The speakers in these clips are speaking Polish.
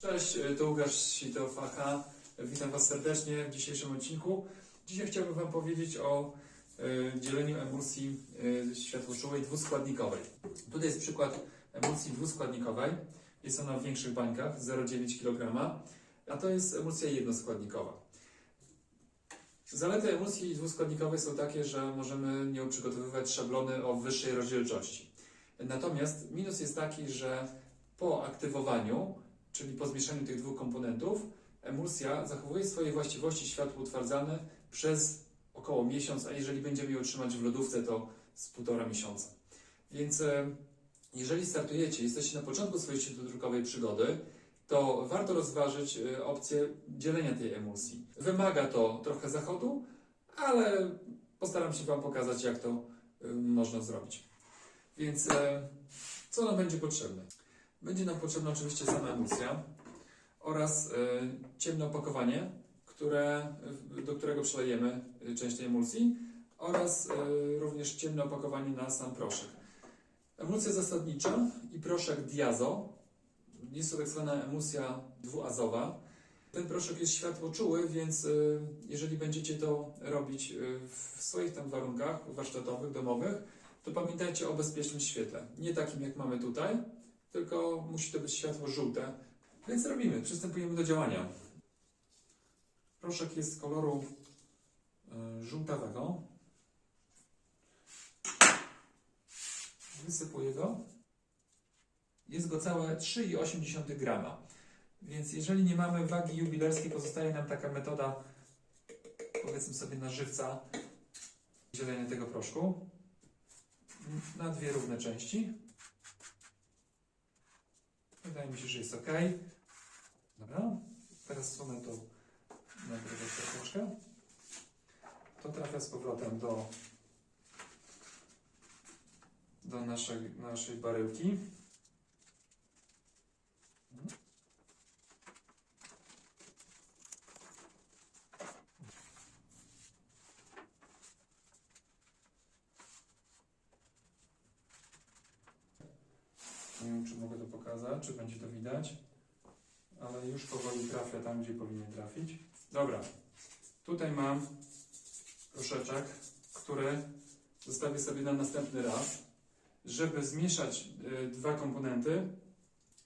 Cześć, to Łukasz Sitow-Aha. Witam Was serdecznie w dzisiejszym odcinku. Dzisiaj chciałbym Wam powiedzieć o e, dzieleniu emulsji e, światłoczułej dwuskładnikowej. Tutaj jest przykład emulsji dwuskładnikowej. Jest ona w większych bańkach, 0,9 kg, a to jest emulsja jednoskładnikowa. Zalety emulsji dwuskładnikowej są takie, że możemy nią przygotowywać szablony o wyższej rozdzielczości. Natomiast minus jest taki, że po aktywowaniu czyli po zmieszaniu tych dwóch komponentów, emulsja zachowuje swoje właściwości światło utwardzane przez około miesiąc, a jeżeli będziemy ją trzymać w lodówce, to z półtora miesiąca. Więc e, jeżeli startujecie, jesteście na początku swojej światłodrukowej przygody, to warto rozważyć e, opcję dzielenia tej emulsji. Wymaga to trochę zachodu, ale postaram się Wam pokazać, jak to e, można zrobić. Więc co nam będzie potrzebne? Będzie nam potrzebna oczywiście sama emulsja oraz y, ciemne opakowanie, które, do którego przelejemy y, część tej emulsji oraz y, również ciemne opakowanie na sam proszek. Emulsja zasadnicza i proszek diazo. Jest to tak zwana emulsja dwuazowa. Ten proszek jest światłoczuły, więc jeżeli będziecie to robić w swoich tam warunkach warsztatowych, domowych, to pamiętajcie o bezpiecznym świetle. Nie takim jak mamy tutaj, tylko musi to być światło żółte. Więc robimy, przystępujemy do działania. Proszek jest koloru y, żółtawego. Wysypuję go. Jest go całe 3,8 grama. Więc jeżeli nie mamy wagi jubilerskiej, pozostaje nam taka metoda, powiedzmy sobie na żywca, dzielenia tego proszku na dwie równe części. Wydaje mi się, że jest ok. Dobra. Teraz sunę to na drugą troszeczkę. To trafia z powrotem do, do naszej, naszej baryłki. Wiem, czy mogę to pokazać, czy będzie to widać, ale już powoli trafia tam, gdzie powinien trafić. Dobra, tutaj mam proszeczek, który zostawię sobie na następny raz. Żeby zmieszać y, dwa komponenty,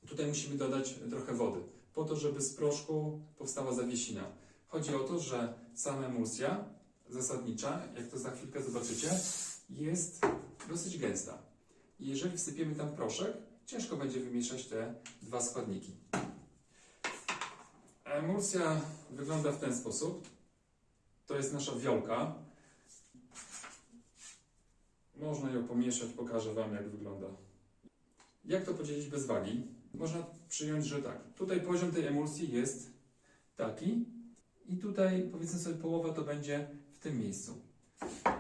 tutaj musimy dodać trochę wody, po to, żeby z proszku powstała zawiesina. Chodzi o to, że sama emulsja zasadnicza, jak to za chwilkę zobaczycie, jest dosyć gęsta. I jeżeli wsypiemy tam proszek, ciężko będzie wymieszać te dwa składniki. Emulsja wygląda w ten sposób. To jest nasza wiolka. Można ją pomieszać, pokażę Wam jak wygląda. Jak to podzielić bez wagi? Można przyjąć, że tak. Tutaj poziom tej emulsji jest taki i tutaj powiedzmy sobie połowa to będzie w tym miejscu.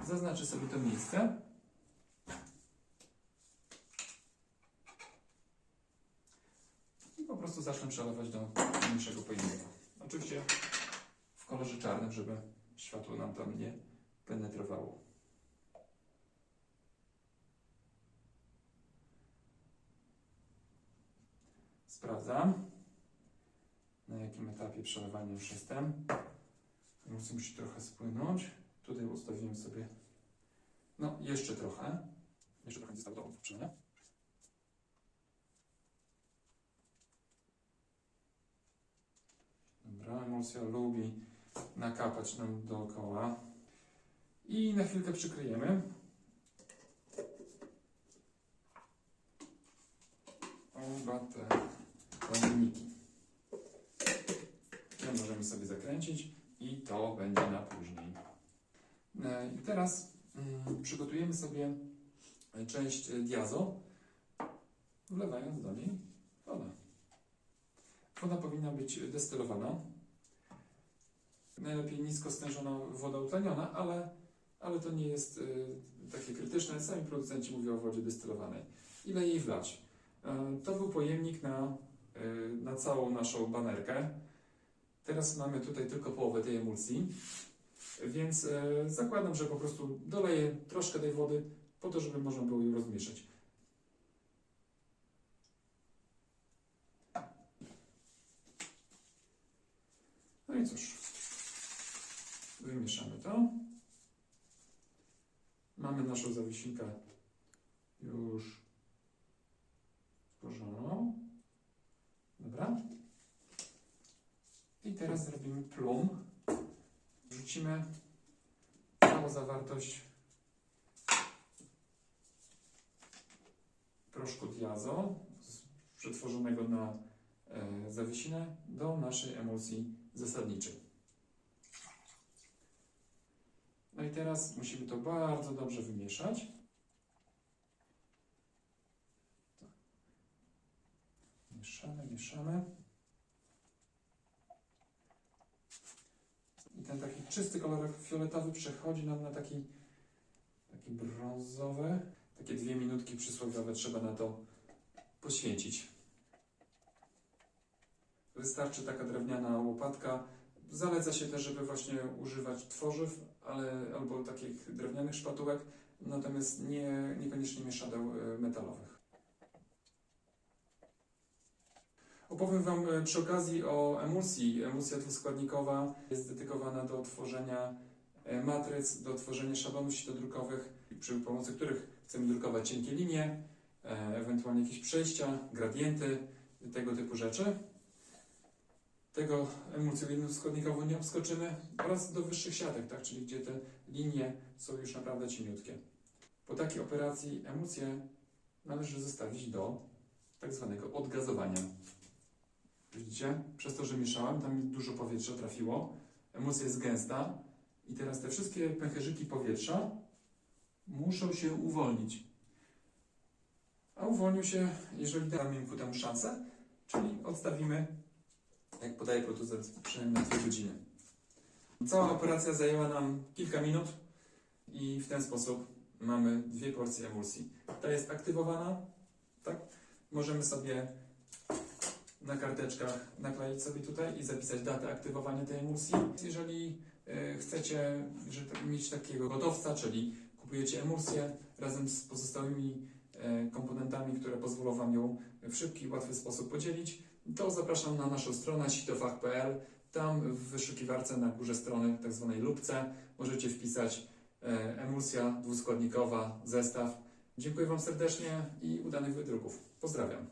Zaznaczę sobie to miejsce. I po zacznę przelewać do mniejszego pojemnika. Oczywiście w kolorze czarnym, żeby światło nam tam nie penetrowało. Sprawdzam, na jakim etapie przelewania już jestem. Emulsja musi trochę spłynąć. Tutaj ustawiłem sobie, no jeszcze trochę. Jeszcze trochę zostało do przelania. Lubi nakapać nam dookoła. I na chwilkę przykryjemy. Oba te pojemniki. Te możemy sobie zakręcić i to będzie na później. E, I teraz mm, przygotujemy sobie część diazo, wlewając do niej wodę. Woda powinna być destylowana. Najlepiej nisko stężona woda utleniona, ale, ale to nie jest y, takie krytyczne. Sami producenci mówią o wodzie destylowanej. Ile jej wlać? Y, to był pojemnik na, y, na całą naszą banerkę. Teraz mamy tutaj tylko połowę tej emulsji, więc zakładam, że po prostu doleję troszkę tej wody po to, żeby można było ją rozmieszać. i cóż, wymieszamy to. Mamy naszą zawisinkę już stworzoną. Dobra. I teraz zrobimy plum. Wrzucimy całą zawartość proszku diazo przetworzonego na e, zawisinę do naszej emulsji zasadniczej. No i teraz musimy to bardzo dobrze wymieszać. Tak. Mieszamy, mieszamy. I ten taki czysty kolor fioletowy przechodzi nam na taki, taki brązowy. Takie dwie minutki przysłowiowe trzeba na to poświęcić. Wystarczy taka drewniana łopatka. Zaleca się też, żeby właśnie używać tworzyw, ale albo takich drewnianych szpatułek, natomiast nie, niekoniecznie mieszadeł e, metalowych. Opowiem Wam e, przy okazji o emulsji. Emulsja dwuskładnikowa jest dedykowana do tworzenia e, matryc, do tworzenia szablonów sitodrukowych, przy pomocy których chcemy drukować cienkie linie, ewentualnie jakieś przejścia, gradienty, tego typu rzeczy. Tego emulsją jednoskładnikową nie obskoczymy oraz do wyższych siatek, tak, czyli gdzie te linie są już naprawdę cieniutkie. Po takiej operacji emulsję należy zostawić do tak zwanego odgazowania. Widzicie? Przez to, że mieszałem, tam dużo powietrza trafiło. Emulsja jest gęsta i teraz te wszystkie pęcherzyki powietrza muszą się uwolnić. A uwolnił się, jeżeli damy im ku temu szansę, czyli odstawimy, jak podaje producent, przynajmniej na 2 godziny. Cała operacja zajęła nam kilka minut i w ten sposób mamy dwie porcje emulsji. Ta jest aktywowana, tak? Możemy sobie na karteczkach nakleić sobie tutaj i zapisać datę aktywowania tej emulsji. Jeżeli e, chcecie tak, mieć takiego gotowca, czyli kupujecie emulsję razem z pozostałymi e, komponentami, które pozwolą Wam ją w szybki, łatwy sposób podzielić, to zapraszam na naszą stronę sitofach.pl. Tam w wyszukiwarce na górze strony, tak zwanej lubce, możecie wpisać e, emulsja dwuskładnikowa, zestaw. Dziękuję Wam serdecznie i udanych wydruków. Pozdrawiam.